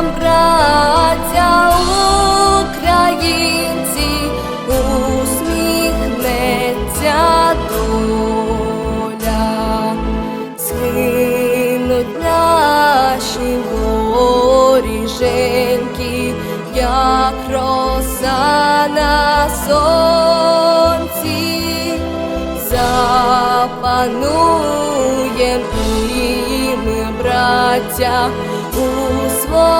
нам, праця українці, усміхнеться доля, схинуть наші горіженьки, як роса на сонці, запанує. Братя у свой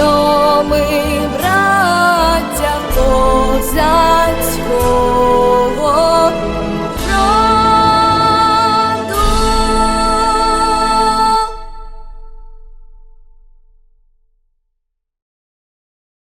що ми брали.